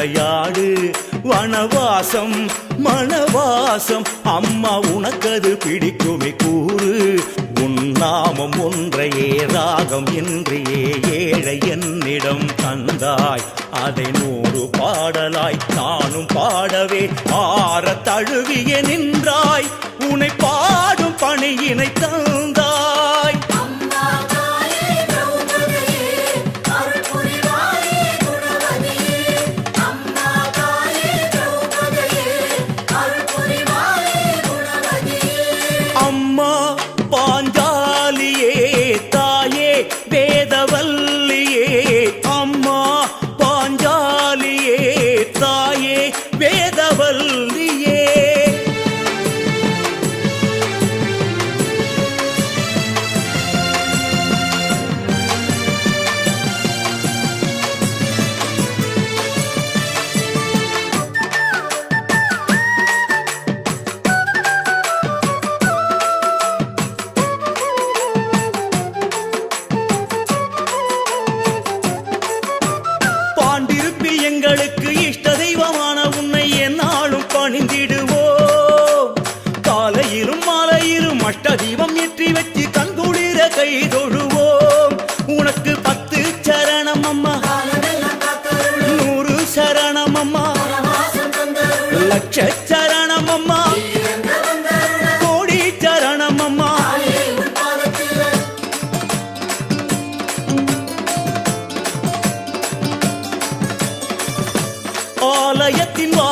விளையாடு. வனவாசம் மனவாசம். அம்மா உனக்கது பிடிக்குமே கூறு. உன்னாமம் ஒன்றையே ராகம் என்றே ஏழை என்னிடம் தந்தாய். அதை நூறு பாடலாய் நானும் பாடவே. ஆற தழுவிய நின்றாய். உனை பாடும் பணியினை தான்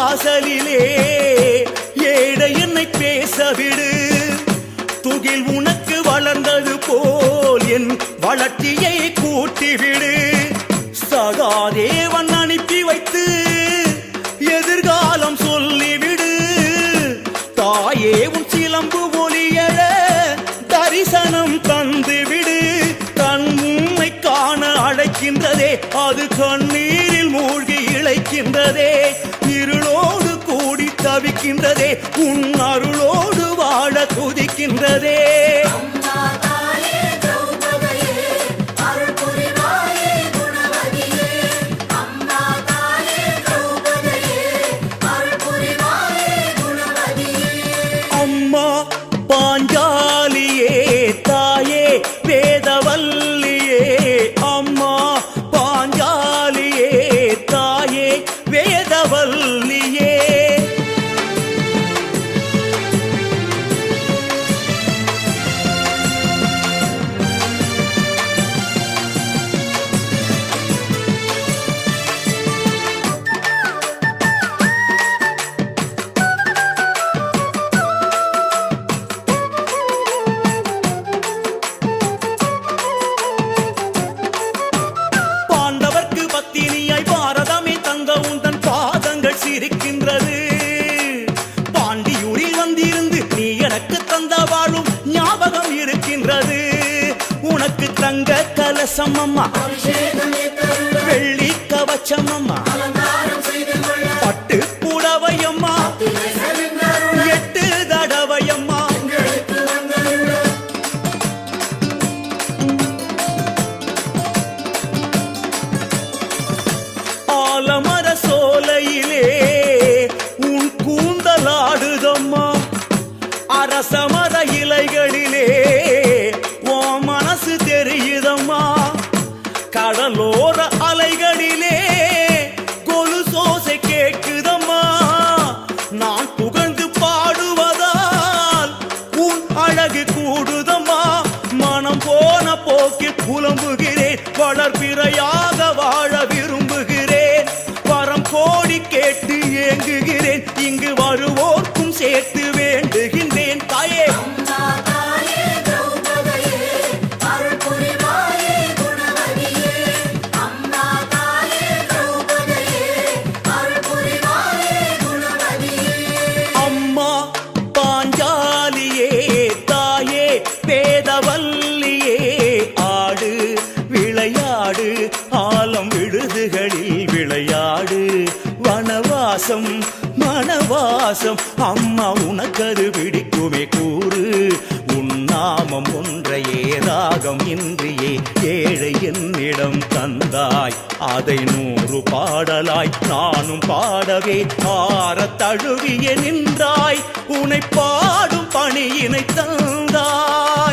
வாசலிலே ஏடை என்னை பேசவிடு. துகில் உனக்கு வளர்ந்தது போல் என் வளர்ச்சியை கூட்டிவிடு. சகாதேவன் துதிக்கின்றதே உன் அருளோடு வாழ துதிக்கின்றதே. கூறு உன்னாமம் ஒன்றையே ராகம் இன்றியே ஏழை என்னிடம் தந்தாய். அதை நூறு பாடலாய் நானும் பாடவே ஆற தழுவிய நின்றாய். உனை பாடும் பணியினை தந்தாய்.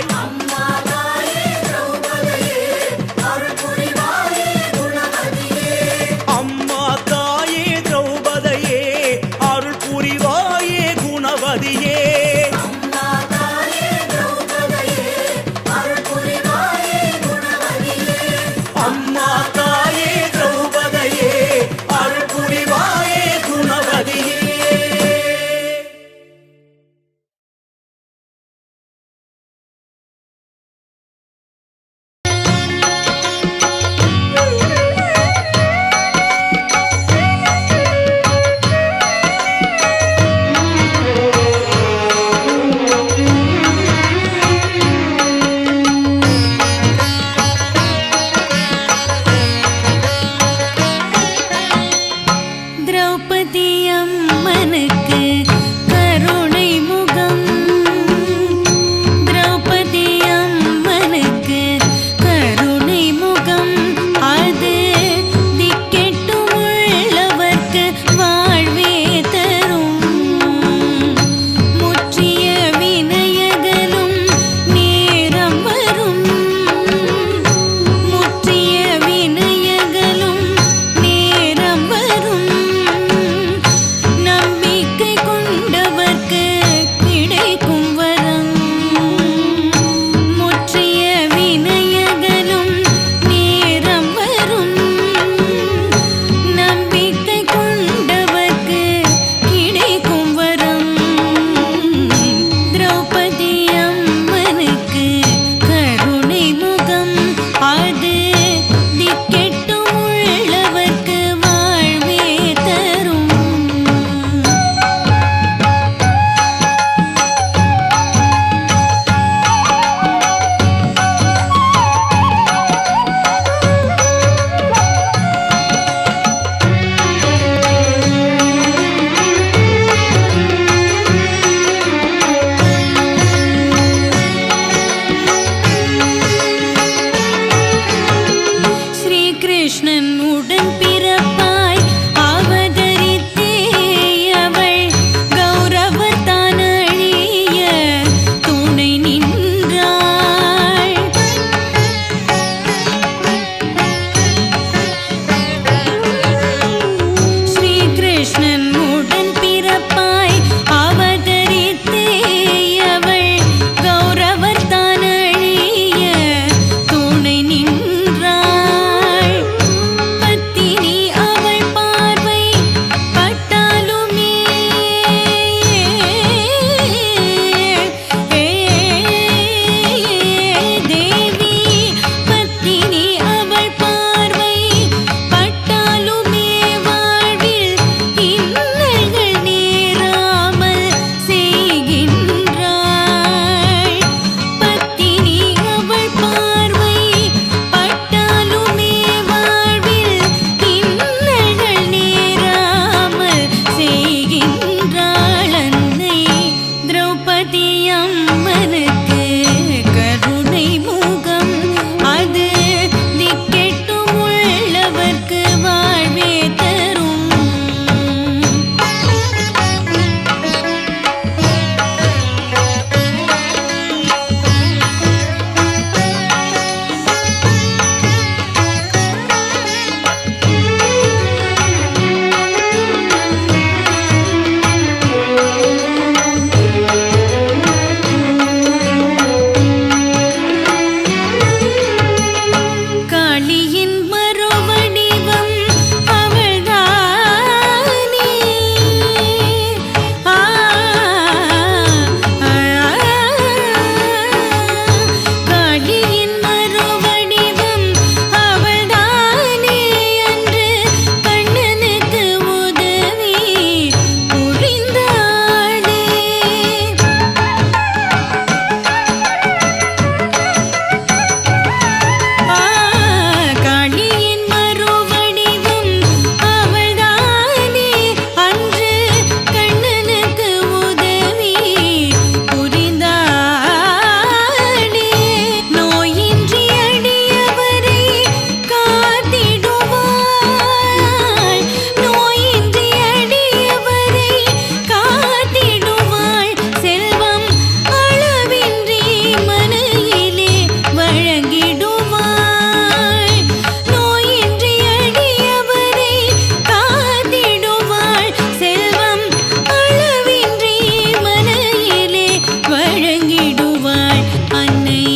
அன்னை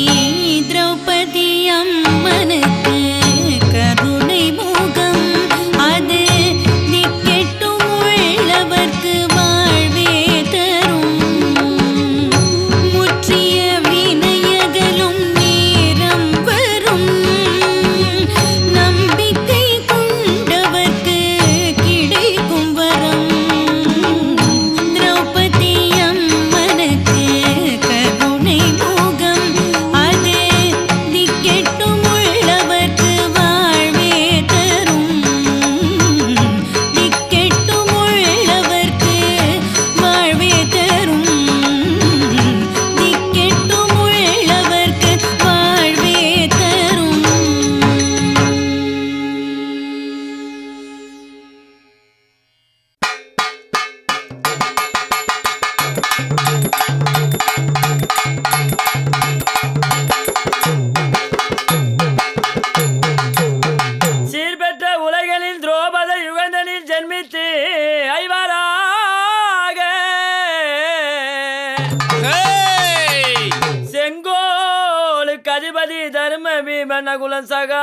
அதிபதி தர்ம பீமன குலம் சகா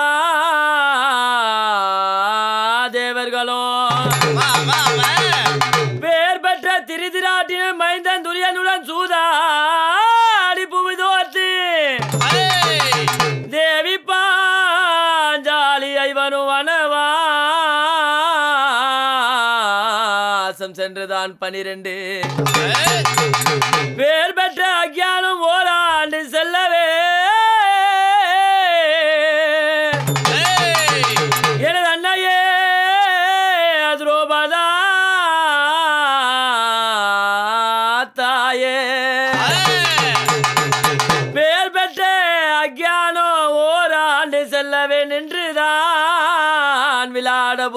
வா. பேர் பெற்ற திருதிராட்டின மைந்தன் துரியனுடன் சூதாடி புவிதோத்து ஏய்! தேவி பாஞ்சாலி ஐவனும் வனவாசம் சென்றுதான் பனிரெண்டு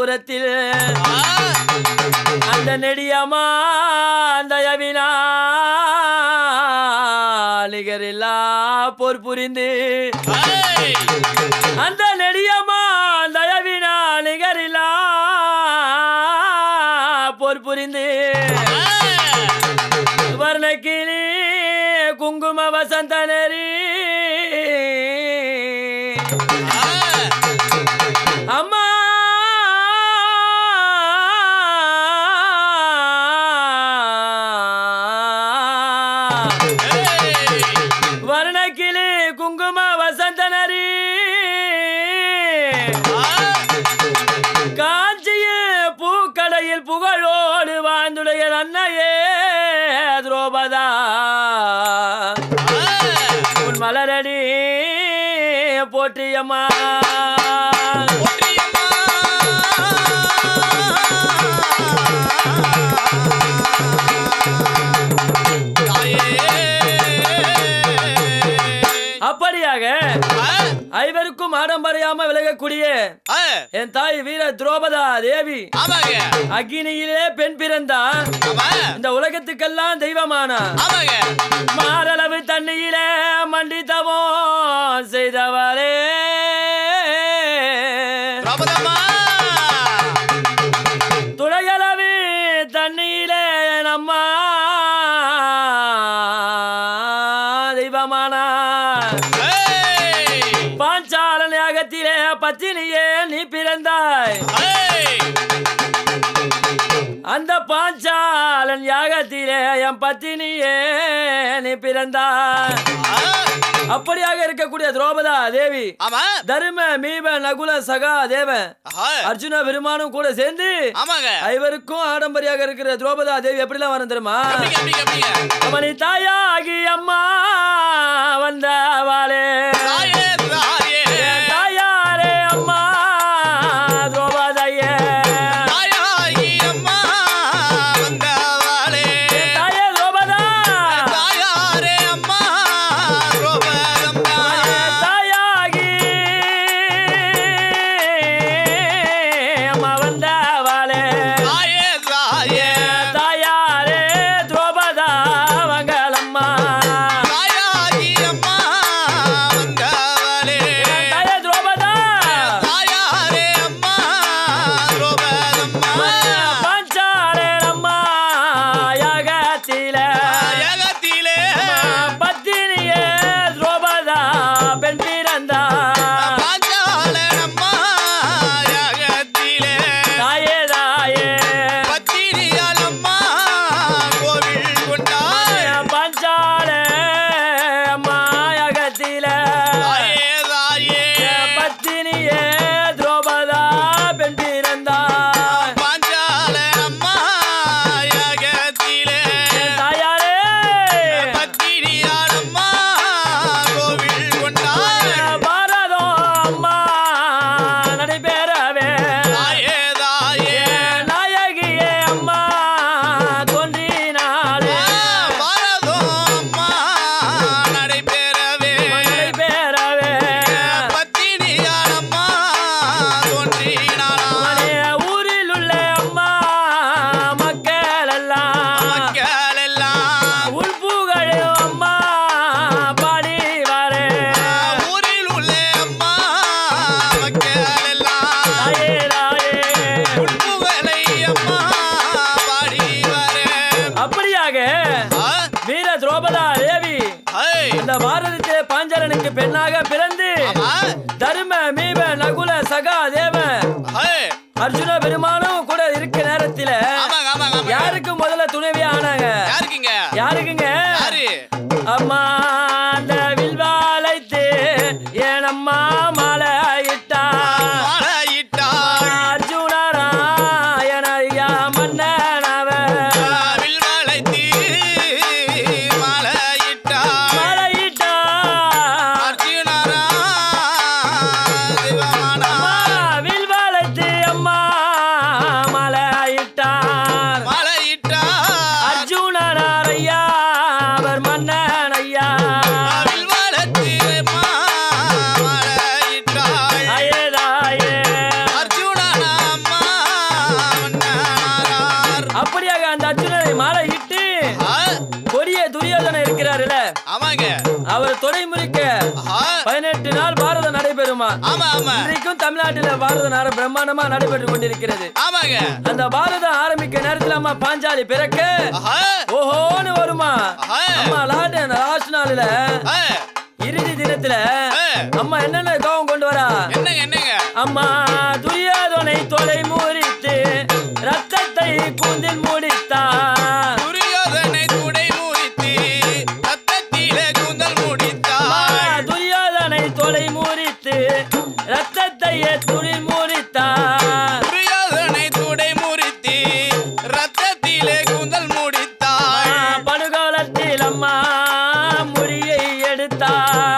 தூரத்தில். அந்த நெடியமா அந்த யவினா நிகரில்லா போர் புரிந்து. அந்த நெடியமா தயவினா நிகரில்லா போர் புரிந்து. வர்ணக்கிளி குங்கும வசந்த நெறி. அம்மா mais. ஐவருக்கும் ஆடம்பரையாம விலகக்கூடிய ஆ! என் தாய் வீர துரோபதா தேவி. அக்னியிலே பெண் பிறந்தா. இந்த உலகத்துக்கெல்லாம் தெய்வமானா? மாரளவு தண்ணியிலே மண்டித்தவோ செய்தவரே அந்த பாஞ்சாலன் யாகத்திலே என் பத்தினியே நீ பிறந்தாய்! அப்படியாக இருக்கக்கூடிய திரௌபதா தேவி தரும மீப நகுல சகா தேவ ஆஹா. அர்ஜுன பெருமானும் கூட சேர்ந்து ஐவருக்கும் ஆடம்பரியாக இருக்கிற திரௌபதா தேவி எப்படிலாம் வரும் தெரியுமா? அவனி தாயாகி அம்மா வந்தவாளே இந்த பாரதத்திலே பாஞ்சரனுக்கு பெண்ணாக பிறந்து தரும மீப நகுல சகா தேவ. அர்ஜுன பெருமான ஆமா பாரத நாடு பிரம்மாண்டமா நடைபெற்று கொண்டிருக்கிறது. ஆமாங்க. அந்த பாரதம் ஆரம்பிக்க நேரத்தில் அம்மா பாஞ்சாலி பிறக்க ஓஹோன்னு வருமா? அம்மா லாட்டு லாஸ்ட் நாள்ல இறுதி தினத்துல அம்மா என்னென்ன கோவம் கொண்டு வரா? என்னங்க என்னங்க? அம்மா libertar.